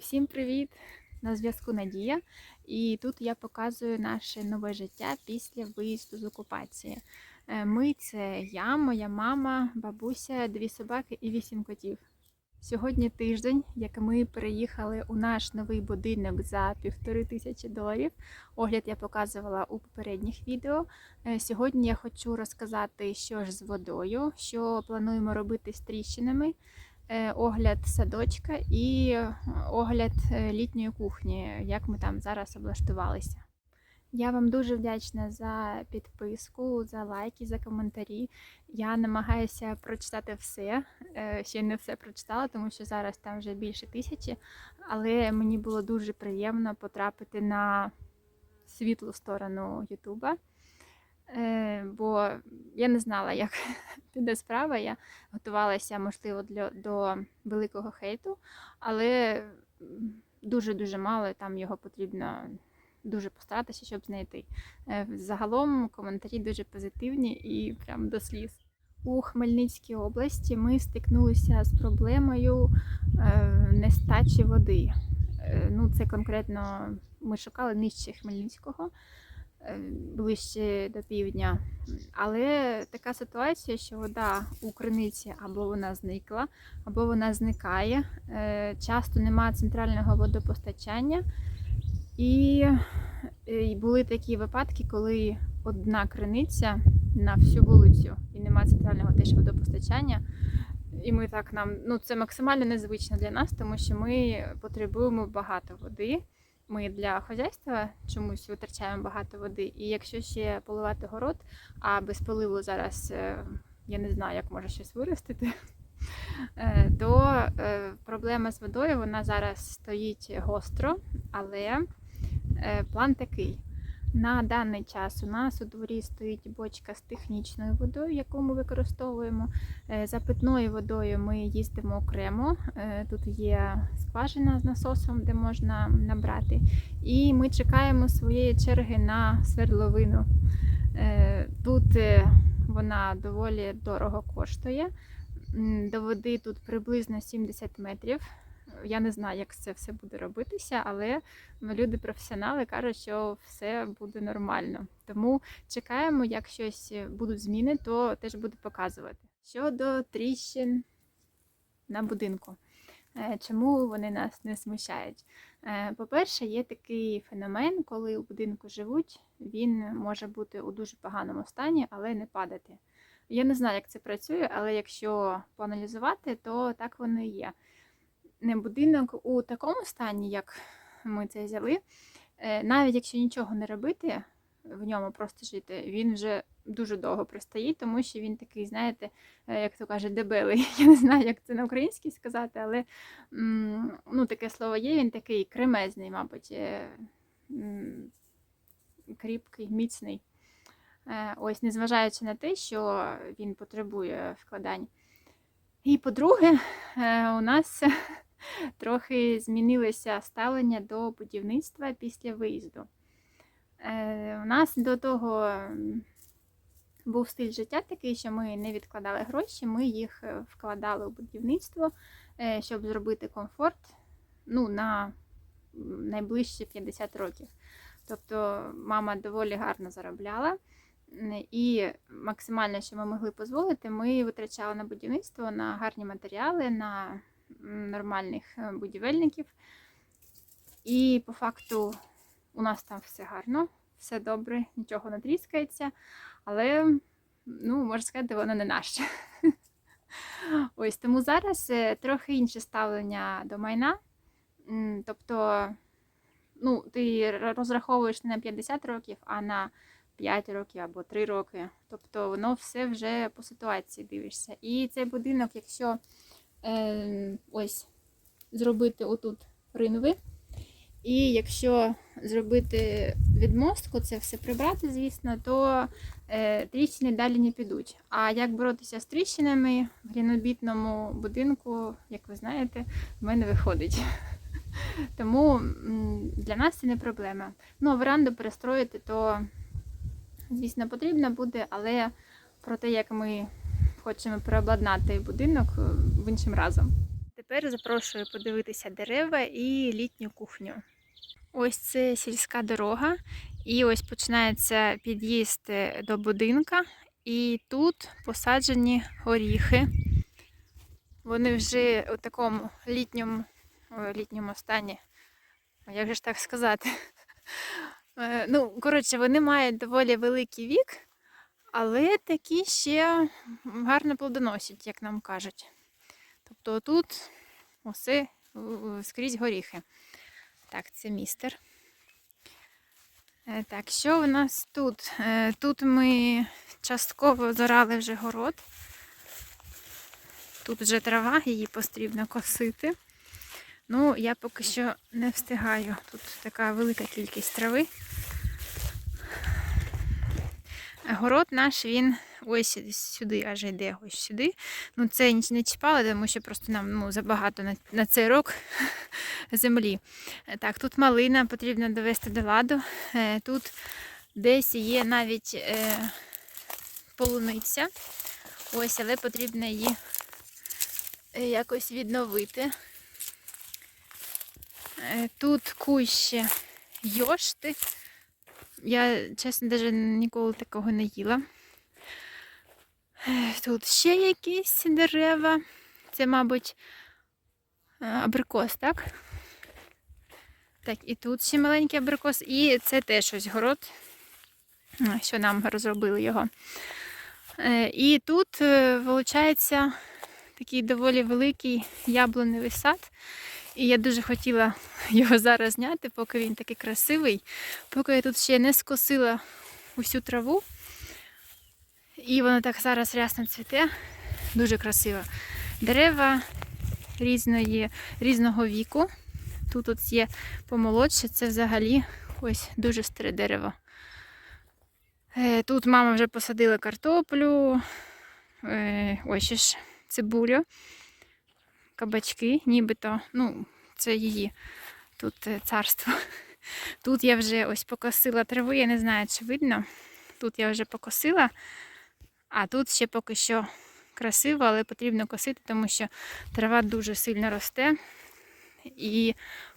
Усім привіт! На зв'язку Надія. І тут я показую наше нове життя після виїзду з окупації. Е, Ми це я, моя мама, бабуся, дві собаки і вісім котів. Сьогодні тиждень, як ми переїхали у наш новий будинок за півтори тисячі доларів. Огляд я показувала у попередніх відео. Е, Сьогодні я хочу розказати, що ж з водою, що плануємо робити з тріщинами огляд садочка і е, огляд е, літньої кухні, як ми там зараз облаштувалися. Я вам дуже вдячна за підписку, за лайки, за коментарі. Я намагаюся прочитати все. Е, Ще не все прочитала, тому що зараз там вже більше тисячі. Але мені було дуже приємно потрапити на світлу сторону Ютуба. Е, Бо я не знала, як піде справа. Я готувалася, можливо, для, до великого хейту, але дуже-дуже мало, там його потрібно дуже постаратися, щоб знайти. Е, Загалом коментарі дуже позитивні і прям до сліз. У Хмельницькій області ми стикнулися з проблемою е, нестачі води. Ну, це конкретно ми шукали нижче Хмельницького, ближче до півдня. Але така ситуація, що вода у криниці або вона зникла, або вона зникає. Е, Часто немає центрального водопостачання. Е, і були такі випадки, коли одна криниця на всю вулицю і немає центрального теж водопостачання. І ми так нам, ну це максимально незвично для нас, тому що ми потребуємо багато води. Ми для хазяйства чомусь витрачаємо багато води. І якщо ще поливати город, а без поливу зараз е, я не знаю, як може щось виростити, е, то е, проблема з водою вона зараз стоїть гостро, але план такий. На даний час у нас у дворі стоїть бочка з технічною водою, яку ми використовуємо. Е, За питною водою ми їздимо окремо. Е, Тут є скважина з насосом, де можна набрати. І ми чекаємо своєї черги на свердловину. Е, Тут вона доволі дорого коштує. До води тут приблизно 70 метрів. Я не знаю, як це все буде робитися, але люди професіонали кажуть, що все буде нормально. Тому чекаємо, як щось будуть зміни, то теж буду показувати. Щодо тріщин на будинку. Е, Чому вони нас не смущають? Е, По-перше, є такий феномен, коли у будинку живуть, він може бути у дуже поганому стані, але не падати. Я не знаю, як це працює, але якщо поаналізувати, то так воно і є. Не будинок у такому стані, як ми це взяли, е, навіть якщо нічого не робити, в ньому просто жити, він вже дуже довго простоїть, тому що він такий, знаєте, е, як то каже, дебелий. Я не знаю, як це на українській сказати, але ну, таке слово є, він такий кремезний, мабуть, е, кріпкий, міцний. Ось, незважаючи на те, що він потребує вкладань. І по-друге, у нас трохи змінилося ставлення до будівництва після виїзду. Е, У нас до того був стиль життя такий, що ми не відкладали гроші, ми їх е, вкладали у будівництво, е, щоб зробити комфорт ну, на найближчі 50 років. Тобто мама доволі гарно заробляла. І максимально, що ми могли дозволити, ми витрачали на будівництво, на гарні матеріали, на нормальних е, будівельників. І по факту у нас там все гарно, все добре, нічого не тріскається, але, ну, можна сказати, воно не наше. Ось тому зараз е, трохи інше ставлення до майна. Тобто, ну, ти розраховуєш не на 50 років, а на 5 років або 3 роки. Тобто воно все вже по ситуації дивишся. І цей будинок, якщо е, ось зробити отут ринви, і якщо зробити відмостку, це все прибрати, звісно, то е, тріщини далі не підуть. А як боротися з тріщинами в глінобітному будинку, як ви знаєте, в мене виходить. Тому для нас це не проблема. Ну, а веранду перестроїти, то, звісно, потрібно буде, але про те, як ми хочемо переобладнати будинок е, в іншим разом. тепер запрошую подивитися дерева і літню кухню. Ось це сільська дорога, і ось починається під'їзд е, до будинка, і тут посаджені горіхи. Вони вже у такому літньому, літньому стані. Як же ж так сказати? Е, Ну, коротше, вони мають доволі великий вік, але такі ще гарно плодоносять, як нам кажуть. Тобто тут усе скрізь горіхи. Так, це містер. Е, Так, що в нас тут? Е, Тут ми частково зорали вже город. Тут вже трава, її потрібно косити. Ну, я поки що не встигаю. Тут така велика кількість трави. Город наш, він ось сюди аж йде, ось сюди. Ну, це не чіпали, тому що просто нам ну, забагато на, на цей рок землі. Е, Так, тут малина потрібно довести до ладу. Е, Тут десь є навіть е, полуниця. Ось, але потрібно її е, якось відновити. Тут кущі йошти. Я, чесно, навіть ніколи такого не їла. Тут ще якісь дерева. Це, мабуть, е, абрикос, так? Так, і тут ще маленький абрикос, і це теж ось город, е, що нам розробили його. Е, І тут, виходить, такий доволі великий яблуневий сад. І я дуже хотіла його зараз зняти, поки він такий красивий, поки я тут ще не скосила усю траву. І воно так зараз рясно цвіте. Дуже красиво. Дерева різної, різного віку. Тут от є помолодше, це взагалі ось дуже старе дерево. Е, Тут мама вже посадила картоплю, е, ось ж цибулю, кабачки, нібито, ну, це її тут е, царство. Тут я вже ось покосила траву, я не знаю, чи видно. Тут я вже покосила, а тут ще поки що красиво, але потрібно косити, тому що трава дуже сильно росте. І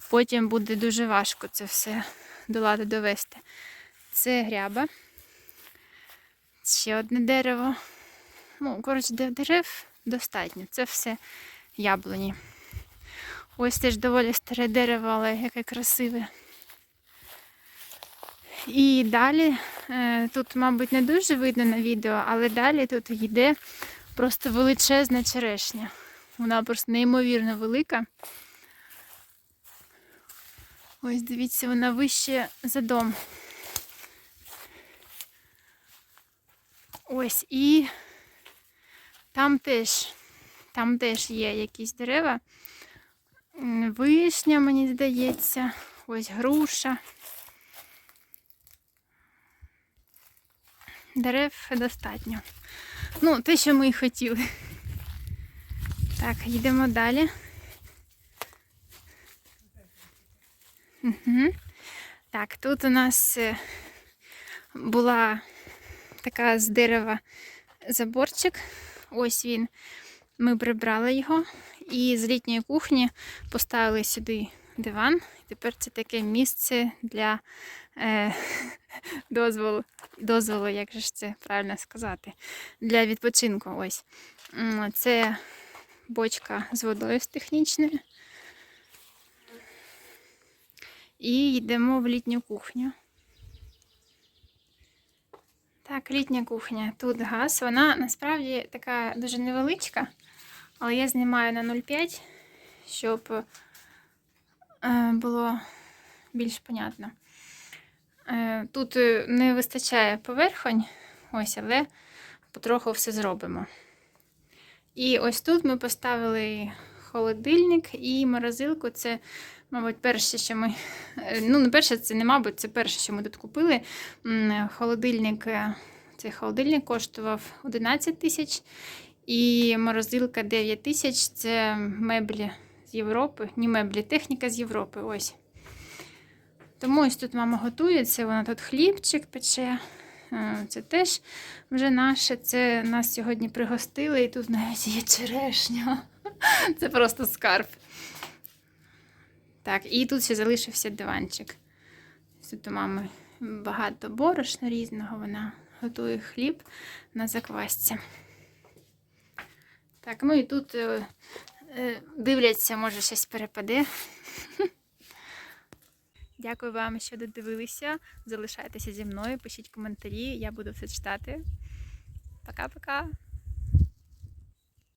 потім буде дуже важко це все до ладу довести. Це гряба. Ще одне дерево. Ну, коротше, дерев достатньо. Це все яблуні. Ось теж доволі старе дерево, але яке красиве. І далі, е, тут, мабуть, не дуже видно на відео, але далі тут йде просто величезна черешня. Вона просто неймовірно велика. Ось дивіться, вона вище за дом. Ось і там теж, там теж є якісь дерева. Вишня, мені здається, ось груша. Дерев достатньо. Ну, те, що ми і хотіли. Так, йдемо далі. Угу. Так, тут у нас е, була така з дерева заборчик. Ось він. Ми прибрали його і з літньої кухні поставили сюди диван. Тепер це таке місце для е, дозволу, дозволу, як же ж це правильно сказати, для відпочинку. Ось. Це бочка з водою з технічною. І йдемо в літню кухню. Так, літня кухня. Тут газ. Вона насправді така дуже невеличка, але я знімаю на 0,5, щоб е, було більш понятно. Е, Тут е, не вистачає поверхонь, ось, але потроху все зробимо. І ось тут ми поставили холодильник і морозилку. Це, мабуть, перше, що ми. Ну, не перше, це не мабуть, це перше, що ми тут купили. Холодильник. Цей холодильник коштував 11 тисяч. І морозилка 9 тисяч це меблі з Європи. Ні, меблі, техніка з Європи. Ось. Тому ось тут мама готується, вона тут хлібчик пече. Е, Це теж вже наше. Це нас сьогодні пригостили, і тут навіть є черешня. Це просто скарб. Так, і тут ще залишився диванчик. Тут у мами багато борошна різного, вона готує хліб на заквасці. Так, ну і тут е, е, дивляться, може щось перепаде. Дякую вам, що додивилися. Залишайтеся зі мною, пишіть коментарі, я буду все читати. Пока-пока.